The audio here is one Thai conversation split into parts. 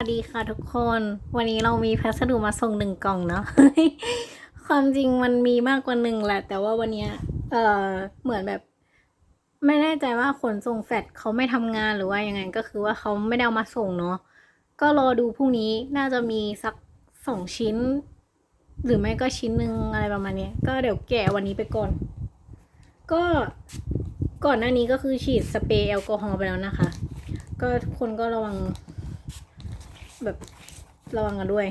สวัสดีค่ะทุกคน วันนี้เรามีพัสดุมาส่งหนึ่งกล่องเนาะความจริงมันมีมากกว่าหนึ่งแหละ แต่ว่าวันนี้เออเหมือนแบบ ไม่แน่ใจว่าขนส่งแฟดเขาไม่ทำงานหรือว่ายังไงก็คือว่าเขาไม่ได้เอามาส่งเนาะก็รอดูพรุ่งนี้น่าจะมีสักสองชิ้น หรือไม่ก็ชิ้นหนึ่งอะไรประมาณนี้ก็เดี๋ยวแกะวันนี้ไปก่อน ก็ก่อนหน้านี้ก็คือฉีดสเปรย์แอลกอฮอล์ไปแล้วนะคะ ก็ทุกคนก็ระวัง แบบระวังกันด้วย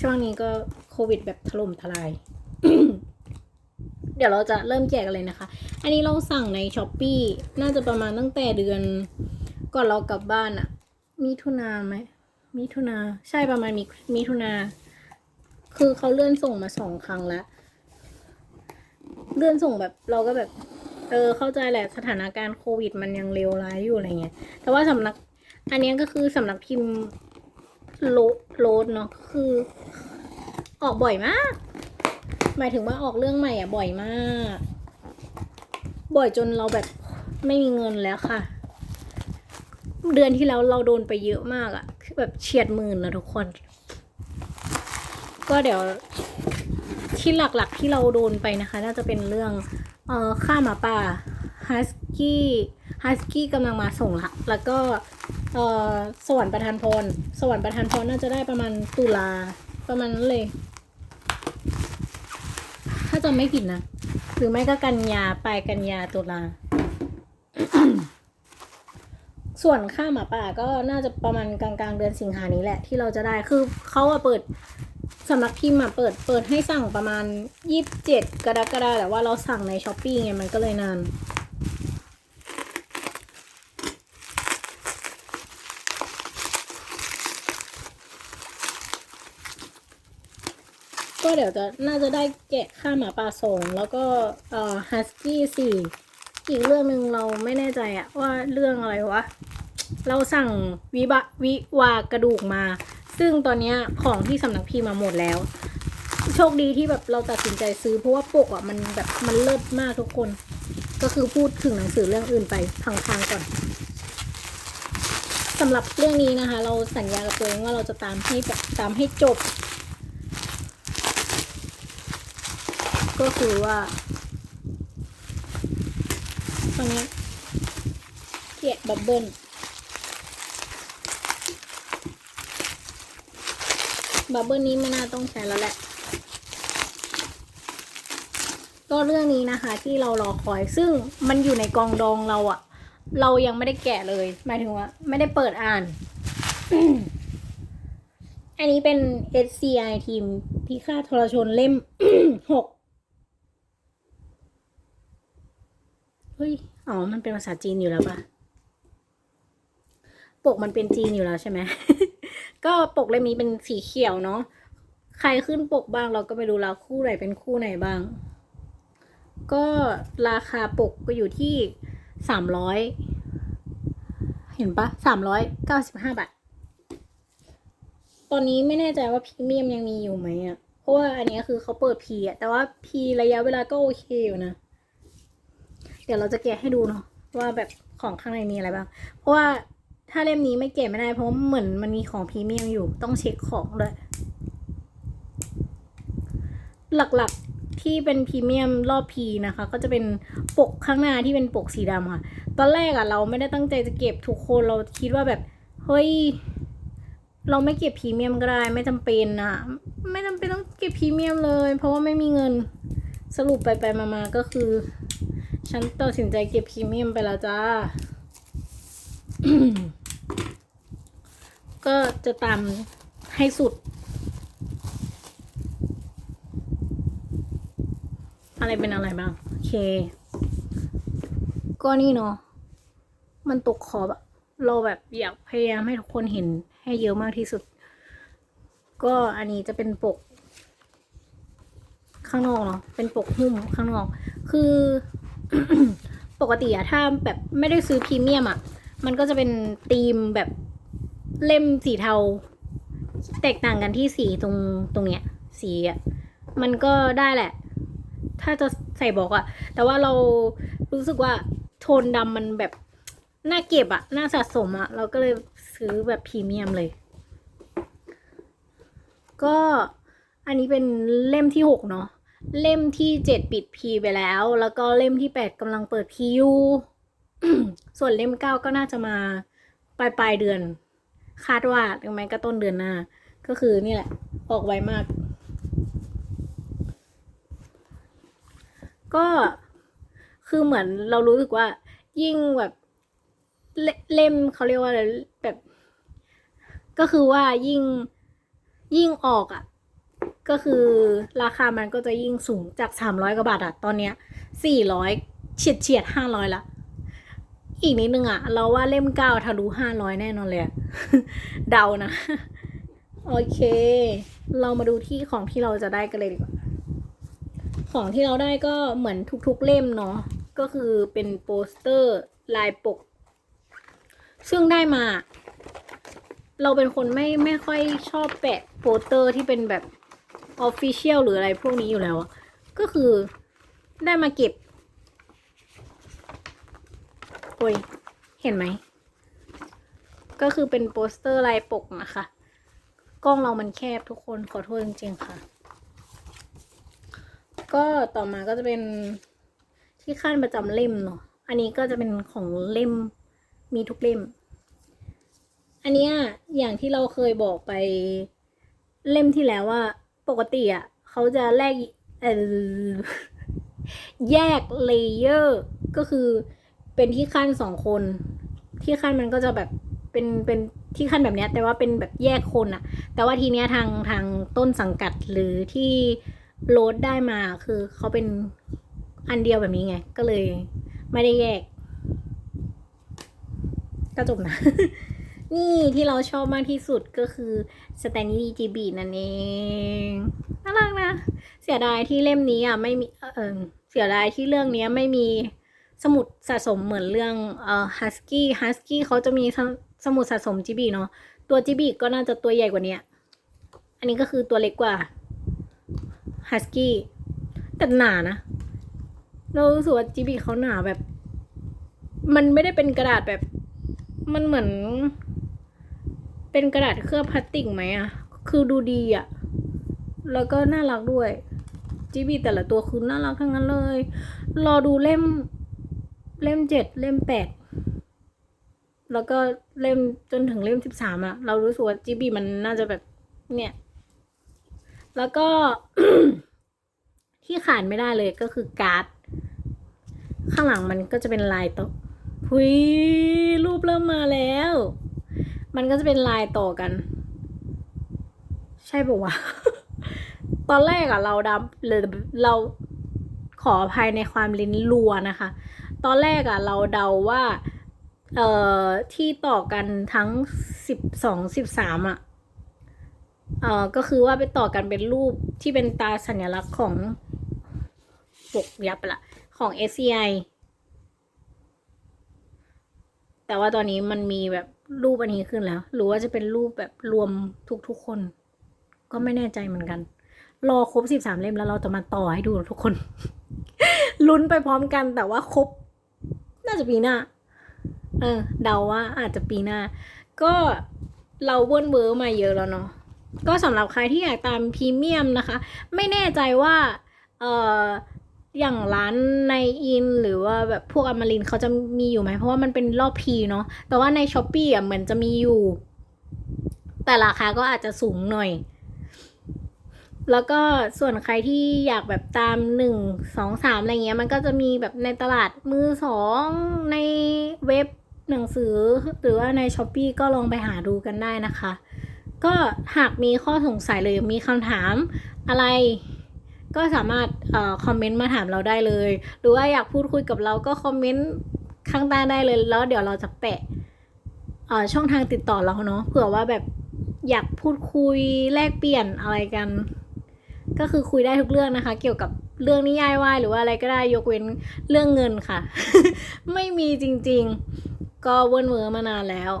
ช่วงนี้ก็โควิดแบบถล่มทลาย เดี๋ยวเราจะเริ่มแจกกันเลยนะคะ อันนี้เราสั่งในช้อปปีน่าจะประมาณตั้งแต่เดือน ก่อนเรากลับบ้านอะมิถุนาไหมมิถุนาใช่ประมาณมิมิถุนาคือเขาเลื่อนส่งมาสองครั้งแล้ว เลื่อนส่งแบบเราก็แบบ เออเข้าใจแหละสถานการณ์โควิดมันยังเลวร้ายอยู่อะไรเงี้ย แต่ว่าสำนัก อันนี้ก็คือสำนักพิมพ์โลโลดเนาะคือ ออกบ่อยมาก หมายถึงว่าออกเรื่องใหม่อะบ่อยมาก บ่อยจนเราแบบไม่มีเงินแล้วค่ะ เดือนที่แล้วเราโดนไปเยอะมากอะคือแบบเฉียดหมื่นนะทุกคน ก็เดี๋ยวที่หลักๆที่เราโดนไปนะคะ น่าจะเป็นเรื่อง เอ่อฆ่าหมาป่าฮัสกี้ฮัสกี้กำลังมาส่งละแล้วก็ เอ่อสวรรค์ประทานพรสวรรค์ประทานพรน่าจะได้ประมาณตุลาประมาณนั้นเลย ถ้าจำไม่ผิดนะ หรือไม่ก็กันยาปลายกันยาตุลา ส่วนค่าหมาป่าก็น่าจะประมาณกลางๆ เดือนสิงหานี้แหละ ที่เราจะได้คือเขาอะเปิดสำนักพิมพ์อะเปิดเปิดให้สั่งประมาณยี่สิบเจ็ดกรกฎาคมแต่ว่าเราสั่งในช้อปปี้ไงมันก็เลยนาน ก็เดี๋ยวจะน่าจะได้แกะค่าหมาป่าสองแล้วก็เอ่อฮัสกี้สี่อีกเรื่องหนึ่งเราไม่แน่ใจอะว่าเรื่องอะไรวะ เราสั่งวิบะวิวากระดูกมา ซึ่งตอนนี้ของที่สำนักพิมพ์มาหมดแล้ว โชคดีที่แบบเราตัดสินใจซื้อเพราะว่าปกอะมันแบบมันเลิศมากทุกคน ก็คือพูดถึงหนังสือเรื่องอื่นไปพังๆก่อนสำหรับเรื่องนี้นะคะ เราสัญญากับตัวเองว่าเราจะตามให้แบบตามให้จบ ก็คือว่าตอนนี้เกะบับเบิ้ลบับเบิ้ลนี้ไม่น่าต้องใช้แล้วแหละ ก็เรื่องนี้นะคะ ที่เรารอคอยซึ่งมันอยู่ในกองดองเราอะเรายังไม่ได้แกะเลยหมายถึงว่า ไม่ได้เปิดอ่าน อันนี้เป็น SCI ทีมพิฆาตทรชนเล่มหก เฮ้ย อ๋อ มันเป็นภาษาจีนอยู่แล้วปะปกมันเป็นจีนอยู่แล้วใช่ไหม ก็ปกเล่มนี้เป็นสีเขียวเนาะ ใครขึ้นปกบ้างเราก็ไม่รู้แล้วคู่ไหนเป็นคู่ไหนบ้าง ก็ราคาปกก็อยู่ที่สามร้อยเห็นปะสามร้อยเก้าสิบห้าบาท ตอนนี้ไม่แน่ใจว่าพรีเมียมยังมีอยู่ไหมอะเพราะว่าอันนี้คือเขาเปิดพีอะแต่ว่าพีระยะเวลาก็โอเคอยู่นะ เดี๋ยวเราจะแกะให้ดูเนาะว่าแบบของข้างในมีอะไรบ้าง เพราะว่าถ้าเล่มนี้ไม่แกะไม่ได้ เพราะาเหมือนมันมีของพรีเมียมอยู่ต้องเช็คของด้วย หลักๆที่เป็นพรีเมียมรอบพีนะคะ ก็จะเป็นปกข้างหน้าที่เป็นปกสีดำค่ะ ตอนแรกอะเราไม่ได้ตั้งใจจะเก็บทุกคนเราคิดว่าแบบเฮ้ยเราไม่เก็บพรีเมียมก็ได้ไม่จำเป็นอะไม่จำเป็นต้องเก็บพรีเมียมเลย เพราะว่าไม่มีเงินสรุปไปไปๆมาๆก็คือ ฉันตัดสินใจเก็บพรีเมียมไปแล้วจ้า ก็จะตามให้สุด อะไรเป็นอะไรบ้าง โอเค ก็นี่เนาะ มันตกขอบเราแบบอยากพยายามให้ทุกคนเห็นให้เยอะมากที่สุด ก็อันนี้จะเป็นปก ข้างนอกเนาะ เป็นปกหุ้มข้างนอก คือ ปกติอะถ้าแบบไม่ได้ซื้อพรีเมียมอะมันก็จะเป็นธีมแบบเล่มสีเทา แตกต่างกันที่สีตรงตรงเนี้ย สีอะมันก็ได้แหละ ถ้าจะใส่บอกอะแต่ว่าเรารู้สึกว่าโทนดำมันแบบน่าเก็บอะน่าสะสมอะเราก็เลยซื้อแบบพรีเมียมเลย ก็อันนี้เป็นเล่มที่หกเนาะ เล่มที่เจ็ดปิดพีไปแล้ว แล้วก็เล่มที่แปดกำลังเปิดพีอยู่ ส่วนเล่มเก้าก็น่าจะมาปลายปลายเดือน คาดว่าหรือไม่ก็ต้นเดือนหน้า ก็คือนี่แหละ ออกไวมาก ก็คือเหมือนเรารู้สึกว่า ยิ่งแบบเลเล่มเขาเรียกว่าอะไรแบบ ก็คือว่ายิ่งยิ่งออกอะ ก็คือราคามันก็จะยิ่งสูงจากสามร้อยกว่าบาทอะตอนเนี้ยสี่ร้อยเฉียดเฉียดห้าร้อยละ อีกนิดนึงอะเราว่าเล่มเก้าทะลุห้าร้อยแน่นอนเลยเดานะ โอเค เรามาดูที่ของที่เราจะได้กันเลยดีกว่า ของที่เราได้ก็เหมือนทุกๆเล่มเนาะก็คือเป็นโปสเตอร์ลายปก ซึ่งได้มา เราเป็นคนไม่ไม่ค่อยชอบแปะโปสเตอร์ที่เป็นแบบ ออฟฟิเชียลหรืออะไรพวกนี้อยู่แล้วก็คือได้มาเก็บ โอ้ย เห็นไหม ก็คือเป็นโปสเตอร์ลายปกนะคะ กล้องเรามันแคบทุกคนขอโทษจริงๆค่ะ ก็ต่อมาก็จะเป็นที่ขั้นประจำเล่มเนาะ อันนี้ก็จะเป็นของเล่มมีทุกเล่ม อันเนี้ยอย่างที่เราเคยบอกไปเล่มที่แล้วว่า ปกติอะเขาจะแลกแยกเลเยอร์ก็คือเป็นที่ขั้นสองคน ที่ขั้นมันก็จะแบบเป็นเป็นที่ขั้นแบบเนี้ยแต่ว่าเป็นแบบแยกคนอะแต่ว่าทีเนี้ยทางทางต้นสังกัดหรือที่โหลดได้มาคือเขาเป็นอันเดียวแบบนี้ไง ก็เลยไม่ได้แยก ก็จบนะ นี่ที่เราชอบมากที่สุดก็คือสแตนลีย์จีบีนั่นเองน่ารักนะ เสียดายที่เล่มนี้อะไม่มีเออเสียดายที่เรื่องนี้ไม่มีสมุดสะสมเหมือนเรื่องเอ่อฮัสกี้ฮัสกี้เขาจะมีสมุดสะสมจีบีเนาะตัวจีบีก็น่าจะตัวใหญ่กว่านี้อันนี้ก็คือตัวเล็กกว่าฮัสกี้แต่หนานะ เรารู้สึกว่าจีบีเขาหนาแบบ มันไม่ได้เป็นกระดาษแบบ มันเหมือน เป็นกระดาษเคลือบพลาสติกไหมอะคือดูดีอะแล้วก็น่ารักด้วยจีบีแต่ละตัวคือน่ารักทั้งนั้นเลย รอดูเล่ม เล่มเจ็ดเล่มแปดแล้วก็เล่มจนถึงเล่มสิบสามอะเรารู้สึกว่าจีบีมันน่าจะแบบเนี่ย แล้วก็ที่ขาดไม่ได้เลยก็คือการ์ด ข้างหลังมันก็จะเป็นลายต่อหุยรูปเริ่มมาแล้ว มันก็จะเป็นลายต่อกัน ใช่ปะวะ ตอนแรกอะเราดับเลยเราขออภัยในความลิ้นรัวนะคะ ตอนแรกอะเราเดาว่า เอ่อ ที่ต่อกันทั้งสิบสองสิบสามอะเอ่อ ก็คือว่าไปต่อกันเป็นรูปที่เป็นตาสัญลักษณ์ของปกยับละของ SCI แต่ว่าตอนนี้มันมีแบบ รูปอันนี้ขึ้นแล้ว หรือว่าจะเป็นรูปแบบรวมทุกๆคน ก็ไม่แน่ใจเหมือนกัน รอครบสิบสามเล่มแล้วเราจะมาต่อให้ดูทุกคน ลุ้นไปพร้อมกันแต่ว่าครบ น่าจะปีหน้า เออ เดาว่าอาจจะปีหน้า ก็เราเวิร์นเวอร์มาเยอะแล้วเนาะก็สำหรับใครที่อยากตามพรีเมียมนะคะ ไม่แน่ใจว่า เอ่อ อย่างร้านในอินหรือว่าแบบพวกอมรินเขาจะมีอยู่ไหมเพราะว่ามันเป็นรอบพีเนาะแต่ว่าในช้อปปี้อะเหมือนจะมีอยู่ แต่ราคาก็อาจจะสูงหน่อย แล้วก็ส่วนใครที่อยากแบบตามหนึ่งสองสามอะไรเงี้ย มันก็จะมีแบบในตลาดมือสองในเว็บหนังสือหรือว่าในช้อปปีก็ลองไปหาดูกันได้นะคะ ก็หากมีข้อสงสัยเลยมีคำถามอะไร ก็สามารถอคอมเมนต์มาถามเราได้เลย หรือว่าอยากพูดคุยกับเราก็คอมเมนต์ข้างใต้ได้เลย แล้วเดี๋ยวเราจะแปะช่องทางติดต่อเราเนาะเผื่อว่าแบบอยากพูดคุยแลกเปลี่ยนอะไรกัน ก็คือคุยได้ทุกเรื่องนะคะ เกี่ยวกับเรื่องนิยายวายหรือว่าอะไรก็ได้ยกเว้นเรื่องเงินค่ะ ไม่มีจริงๆ ก็เวิร์นเวอร์มานานแล้ว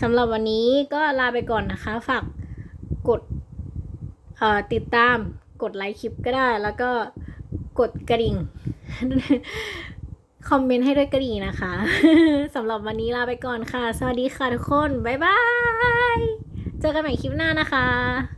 สำหรับวันนี้ก็ลาไปก่อนนะคะ ฝากกดติดตาม กดไลค์คลิปก็ได้ แล้วก็กดกระดิ่ง คอมเมนต์ให้ด้วยกระดิ่งนะคะสำหรับวันนี้ลาไปก่อนค่ะ สวัสดีค่ะทุกคน บ๊ายบาย เจอกันใหม่คลิปหน้านะคะ